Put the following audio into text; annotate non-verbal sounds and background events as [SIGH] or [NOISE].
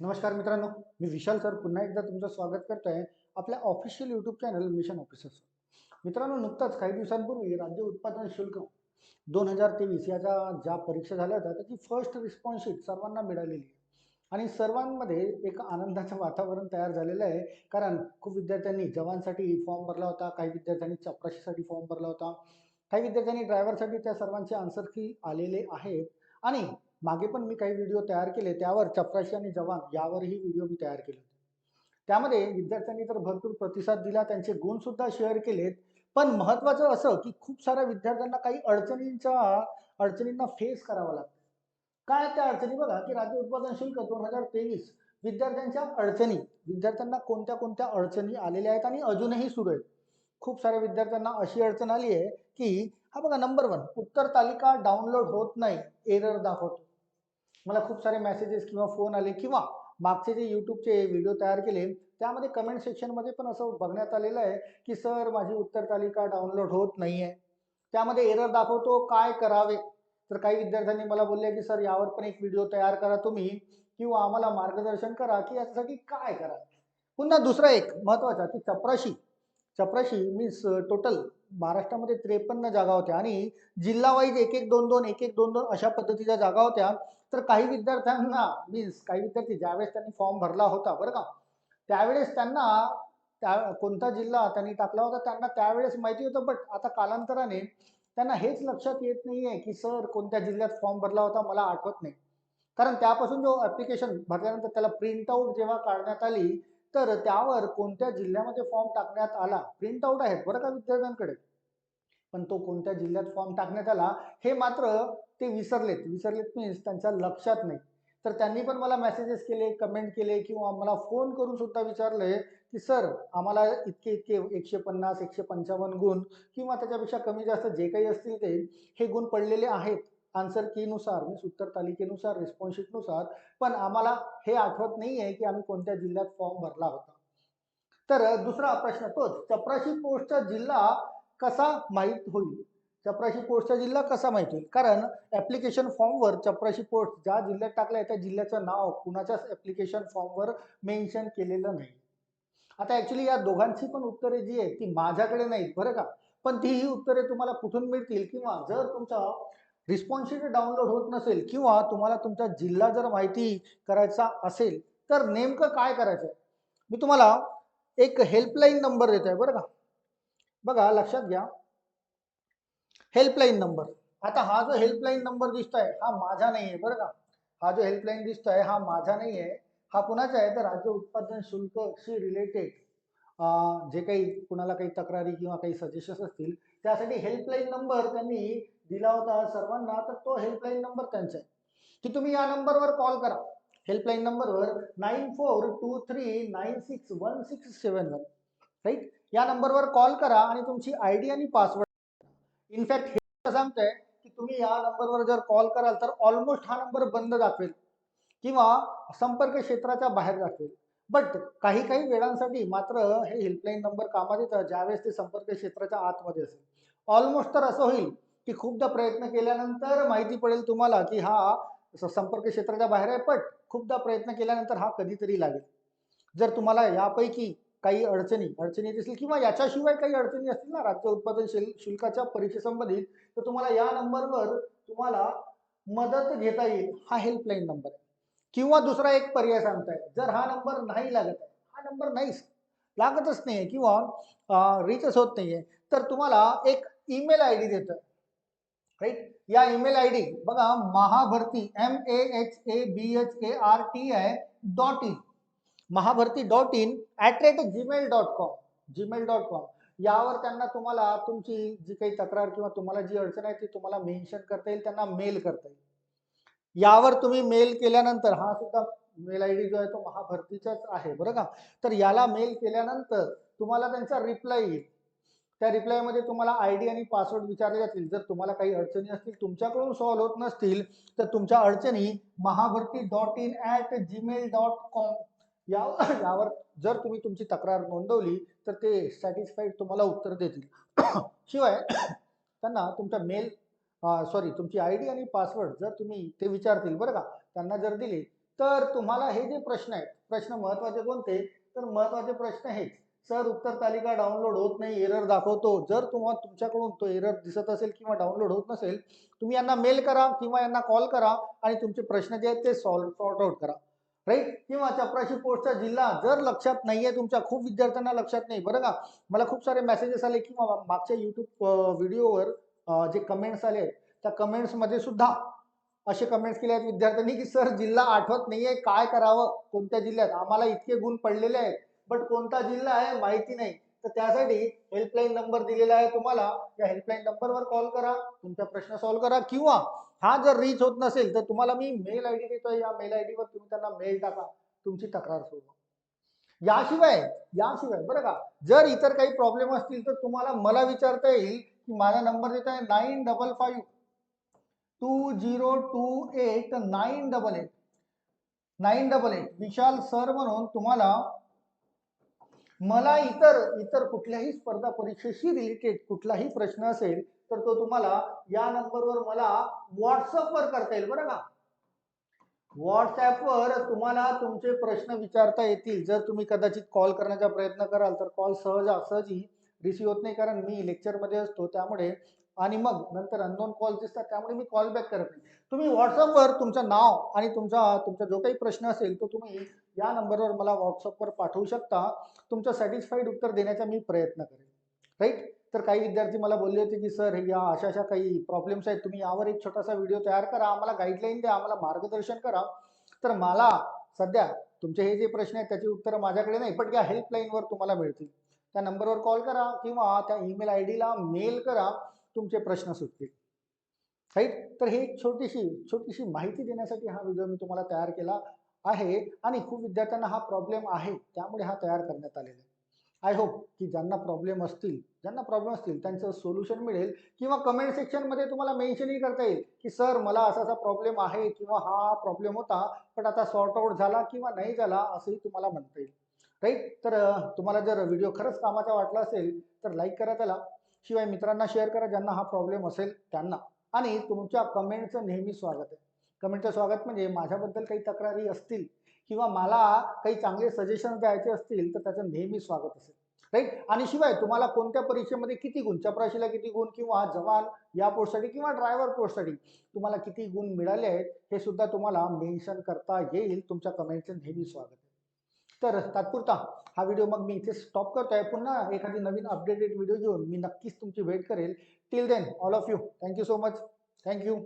नमस्कार मित्रांनो मी विशाल सर पुन्हा एकदा तुमचं स्वागत करतो आहे आपल्या official YouTube channel mission officers मित्रांनो नुकताच काही दिवसांपूर्वी राज्य उत्पादन शुल्क दोन हजार तेवीस याच्या ज्या परीक्षा झाल्या होत्या त्याची फर्स्ट रिस्पॉन्सशीट सर्वांना मिळालेली आहे. आणि सर्वांमध्ये एक आनंदाचं वातावरण तयार झालेलं आहे कारण खूप विद्यार्थ्यांनी जवानसाठी फॉर्म भरला होता काही विद्यार्थ्यांनी चपराशीसाठी फॉर्म भरला होता काही विद्यार्थ्यांनी ड्रायव्हरसाठी त्या सर्वांचे आन्सर की आलेले आहेत. आणि मागे पण मी काही व्हिडिओ तयार केले त्यावर चपराशी आणि जवान यावरही व्हिडिओ मी तयार केले होते. त्यामध्ये विद्यार्थ्यांनी तर भरपूर प्रतिसाद दिला त्यांचे गुणसुद्धा शेअर केलेत. पण महत्त्वाचं असं की खूप साऱ्या विद्यार्थ्यांना काही अडचणींच्या अडचणींना फेस करावा लागतो. काय त्या अडचणी? बघा की राज्य उत्पादन शुल्क दोन हजार तेवीस विद्यार्थ्यांच्या अडचणी. विद्यार्थ्यांना कोणत्या कोणत्या अडचणी आलेल्या आहेत आणि अजूनही सुरू आहेत? खूप साऱ्या विद्यार्थ्यांना अशी अडचण आली आहे की हा बघा नंबर वन उत्तर तालिका डाउनलोड होत नाही एरर दाखवतो. मला खूप सारे मेसेजेस किंवा फोन आले किंवा मागचे जे यूट्यूबचे व्हिडिओ तयार केले त्यामध्ये कमेंट सेक्शनमध्ये पण असं बघण्यात आलेलं आहे की सर माझी उत्तर तालिका डाउनलोड होत नाही आहे त्यामध्ये एरर दाखवतो काय करावे? तर काही विद्यार्थ्यांनी मला बोलले की सर यावर पण एक व्हिडिओ तयार करा तुम्ही किंवा आम्हाला मार्गदर्शन करा की याच्यासाठी काय करा. पुन्हा दुसरा एक महत्त्वाचा की चपराशी. चपराशी मीन्स टोटल महाराष्ट्रामध्ये त्रेपन्न जागा होत्या आणि जिल्हावाईज एक एक दोन दोन एक एक दोन दोन अशा पद्धतीच्या जागा होत्या तर काही विद्यार्थ्यांना मीन्स काही विद्यार्थी ज्यावेळेस त्यांनी फॉर्म भरला होता बरं का त्यावेळेस त्यांना त्या कोणता जिल्हा त्यांनी टाकला होता त्यांना त्यावेळेस माहिती होतं बट आता कालांतराने त्यांना हेच लक्षात येत नाही आहे की सर कोणत्या जिल्ह्यात फॉर्म भरला होता मला आठवत नाही. कारण त्यापासून जो ॲप्लिकेशन भरल्यानंतर त्याला प्रिंटआउट जेव्हा काढण्यात आली तर त्यावर कोणत्या जिल्ह्यामध्ये फॉर्म टाकण्यात आला प्रिंटआउट आहेत बरं का विद्यार्थ्यांकडे. पण तो कोणत्या जिल्ह्यात फॉर्म टाकण्यात आला हे मात्र ते विसरलेत. विसरलेत मीन्स त्यांच्या लक्षात नाही. तर त्यांनी पण मला मेसेजेस केले कमेंट केले किंवा मला फोन करून सुद्धा विचारले की सर आम्हाला इतके इतके एकशे पन्नास एकशे पंचावन्न गुण किंवा त्याच्यापेक्षा कमी जास्त जे काही असतील ते हे गुण पडलेले आहेत. आन्सर कीनुसार मीन्स उत्तर तालिकेनुसार रिस्पॉन्सशीटनुसार पण आम्हाला हे आठवत नाही आहे की आम्ही कोणत्या जिल्ह्यात फॉर्म भरला होता. तर दुसरा प्रश्न तोच. चपराशी पोस्टचा जिल्हा कसा माहीत होईल? चपराशी पोस्टचा जिल्हा कसा माहीत होईल? कारण ॲप्लिकेशन फॉर्मवर चपराशी पोस्ट ज्या जिल्ह्यात टाकलं आहे त्या जिल्ह्याचं नाव कुणाच्याच ॲप्लिकेशन फॉर्मवर मेन्शन केलेलं नाही. आता ॲक्च्युली या दोघांची पण उत्तरे जी आहेत ती माझ्याकडे नाहीत बरं का? पण तीही उत्तरे तुम्हाला कुठून मिळतील किंवा जर तुमचा रिस्पॉन्स डाउनलोड होत नसेल किंवा तुम्हाला तुमचा जिल्हा जर माहिती करायचा असेल तर नेमकं काय करायचं आहे मी तुम्हाला एक हेल्पलाईन नंबर देत आहे बरं का? बघा लक्षात घ्या. हेल्पलाईन नंबर आता हा जो हेल्पलाईन नंबर दिसतोय हा माझा नाही आहे बरं का? हा जो हेल्पलाईन दिसतोय हा माझा नाही आहे हा कुणाचा आहे? तर राज्य उत्पादन शुल्कशी रिलेटेड जे काही कुणाला काही तक्रारी किंवा काही सजेशन्स असतील त्यासाठी हेल्पलाईन नंबर त्यांनी दिला होता सर्वांना तर तो हेल्पलाईन नंबर त्यांचा आहे. की तुम्ही या नंबरवर कॉल करा. हेल्पलाईन नंबरवर nine four two three nine six one six seven one right या नंबरवर कॉल करा आणि तुमची आय डी आणि पासवर्ड इनफॅक्ट हे सांगतंय की तुम्ही या नंबरवर जर कॉल कराल तर ऑलमोस्ट हा नंबर बंद दाखवेल किंवा संपर्क क्षेत्राच्या बाहेर दाखवेल. बट काही काही वेळांसाठी मात्र हे हेल्पलाईन नंबर कामात येतं ज्यावेळेस ते संपर्क क्षेत्राच्या आतमध्ये असेल. ऑलमोस्ट तर असं होईल की खूपदा प्रयत्न केल्यानंतर माहिती पडेल तुम्हाला की हा संपर्क क्षेत्राच्या बाहेर आहे पण खूपदा प्रयत्न केल्यानंतर हा कधीतरी लागेल. जर तुम्हाला यापैकी काही अडचणी अडचणी येत असतील किंवा याच्याशिवाय काही अडचणी असतील ना राज्य उत्पादन शुल शुल्काच्या परीक्षेसंबंधित तर तुम्हाला या नंबरवर तुम्हाला मदत घेता येईल. हा हेल्पलाईन नंबर आहे. किंवा दुसरा एक पर्याय सांगताय. जर हा नंबर नाही लागत आहे हा नंबर नाहीच. लागतच नाही आहे किंवा रिचच होत नाही आहे तर तुम्हाला एक ईमेल आय डी देतं. राईट या ईमेल आय डी बघा Mahabharti M A H A B H A R T I dot in Mahabharti dot in at rate Gmail dot com Gmail dot com यावर त्यांना तुम्हाला तुमची जी काही तक्रार किंवा तुम्हाला जी अडचण आहे ती तुम्हाला मेन्शन करता येईल त्यांना मेल करता येईल. यावर तुम्ही मेल केल्यानंतर हा सुद्धा मेल आय डी जो आहे तो महाभरतीचाच आहे बरं का? तर याला मेल केल्यानंतर तुम्हाला त्यांचा रिप्लाय येईल. त्या रिप्लायमध्ये तुम्हाला आय डी आणि पासवर्ड विचारले जातील. जर तुम्हाला काही अडचणी असतील तुमच्याकडून सॉल्व्ह होत नसतील तर तुमच्या अडचणी Mahabharti dot in at Gmail dot com या [COUGHS] यावर जर तुम्ही तुमची तक्रार नोंदवली तर ते सॅटिस्फाईड तुम्हाला उत्तर देतील. [COUGHS] शिवाय [COUGHS] त्यांना तुमचा मेल सॉरी तुमची आय डी आणि पासवर्ड जर तुम्ही ते विचारतील बरं का? त्यांना जर दिले तर तुम्हाला हे जे प्रश्न आहेत प्रश्न महत्त्वाचे कोणते? तर महत्त्वाचे प्रश्न हे सर उत्तर तालिका डाउनलोड होत नाही एरर दाखवतो. जर तुम्हाला तुमच्याकडून तो एरर दिसत असेल किंवा डाउनलोड होत नसेल तुम्ही यांना मेल करा किंवा यांना कॉल करा आणि तुमचे प्रश्न जे आहेत ते सॉल्व सॉर्ट आउट करा. राईट किंवा चपराशी पोस्टचा जिल्हा जर लक्षात नाहीये तुमच्या खूप विद्यार्थ्यांना लक्षात नाही. बरं का? मला खूप सारे मेसेजेस आले किंवा मागच्या युट्यूब व्हिडिओवर जे कमेंट्स आले आहेत त्या कमेंट्समध्ये सुद्धा असे कमेंट्स केले आहेत विद्यार्थ्यांनी की सर जिल्हा आठवत नाहीये काय करावं? कोणत्या जिल्ह्यात? आम्हाला इतके गुण पडलेले आहेत. बट कोणता जिल्हा आहे? माहिती नाही. तर त्यासाठी हेल्पलाईन नंबर दिलेला आहे तुम्हाला. या हेल्पलाईन नंबरवर कॉल करा. तुमचा प्रश्न सॉल्व्ह करा. किंवा हा जर रीच होत नसेल तर तुम्हाला मी मेल आय डी देतोय या मेल आय डीवर तुम्ही त्यांना मेल टाका. तुमची तक्रार सोडवा. याशिवाय याशिवाय बरं का जर इतर काही प्रॉब्लेम असतील तर तुम्हाला मला विचारता येईल की माझा नंबर देत आहे nine double five two zero two eight nine double eight nine double eight Vishal sir म्हणून तुम्हाला मला इतर इतर कुठल्याही स्पर्धा परीक्षेशी रिलेटेड कुठलाही प्रश्न असेल तर तो तुम्हाला या नंबरवर मला व्हॉट्सअपवर करता येईल बरं का? व्हॉट्सॲपवर तुम्हाला तुमचे प्रश्न विचारता येतील. जर तुम्ही कदाचित कॉल करण्याचा प्रयत्न कराल तर कॉल सहज सहजी रिसिव्ह होत नाही कारण मी लेक्चरमध्ये असतो. त्यामुळे आणि मग नंतर अननोन कॉल दिसतात त्यामुळे मी कॉल बॅक करत नाही. तुम्ही व्हॉट्सअपवर तुमचं नाव आणि तुमचा तुमचा जो काही प्रश्न असेल तो तुम्ही या नंबरवर मला व्हॉट्सअपवर पाठवू शकता. तुमचं सॅटिस्फाईड उत्तर देण्याचा मी प्रयत्न करेन. राईट तर काही विद्यार्थी मला बोलले होते की सर या अशा अशा काही प्रॉब्लेम्स आहेत. तुम्ही यावर एक छोटासा व्हिडिओ तयार करा. आम्हाला गाईडलाईन द्या. आम्हाला मार्गदर्शन करा. तर मला सध्या तुमचे हे जे प्रश्न आहेत त्याची उत्तरं माझ्याकडे नाही पण या हेल्पलाईनवर तुम्हाला मिळतील. त्या नंबरवर कॉल करा किंवा त्या ईमेल आय डीला मेल करा. तुमचे प्रश्न सुटतील. राईट तर ही एक छोटीशी छोटीशी माहिती देण्यासाठी हा व्हिडिओ मी तुम्हाला तयार केला आहे आणि खूप विद्यार्थ्यांना हा प्रॉब्लेम आहे त्यामुळे हा तयार करण्यात आलेला आहे. आय होप की ज्यांना प्रॉब्लेम असतील ज्यांना प्रॉब्लेम असतील त्यांचं सोल्युशन मिळेल किंवा कमेंट सेक्शनमध्ये तुम्हाला मेन्शनही करता येईल की सर मला असा असा प्रॉब्लेम आहे किंवा हा प्रॉब्लेम होता पण आता सॉर्ट आउट झाला किंवा नाही झाला असंही तुम्हाला म्हणता येईल. राईट तर तुम्हाला जर व्हिडिओ खरंच कामाचा वाटला असेल तर लाईक करा त्याला. शिवाय मित्रांना शेअर करा ज्यांना हा प्रॉब्लेम असेल त्यांना. आणि तुमच्या कमेंटचं नेहमी स्वागत आहे. कमेंटचं स्वागत म्हणजे माझ्याबद्दल काही तक्रारी असतील किंवा मला काही चांगले सजेशन द्यायचे असतील तर त्याचं नेहमी स्वागत असेल. राईट आणि शिवाय तुम्हाला कोणत्या परीक्षेमध्ये किती गुण? चपराशीला किती गुण किंवा जवान या पोस्टसाठी किंवा ड्रायव्हर पोस्टसाठी तुम्हाला किती गुण मिळाले आहेत हे सुद्धा तुम्हाला मेन्शन करता येईल. तुमच्या कमेंटचं नेहमी स्वागत आहे. तर तात्पुरता हा व्हिडिओ मग मी इथे स्टॉप करतोय. पुन्हा एखादी नवीन अपडेटेड व्हिडिओ घेऊन मी नक्कीच तुमची वेट करेल. Till then all of you thank you so much thank you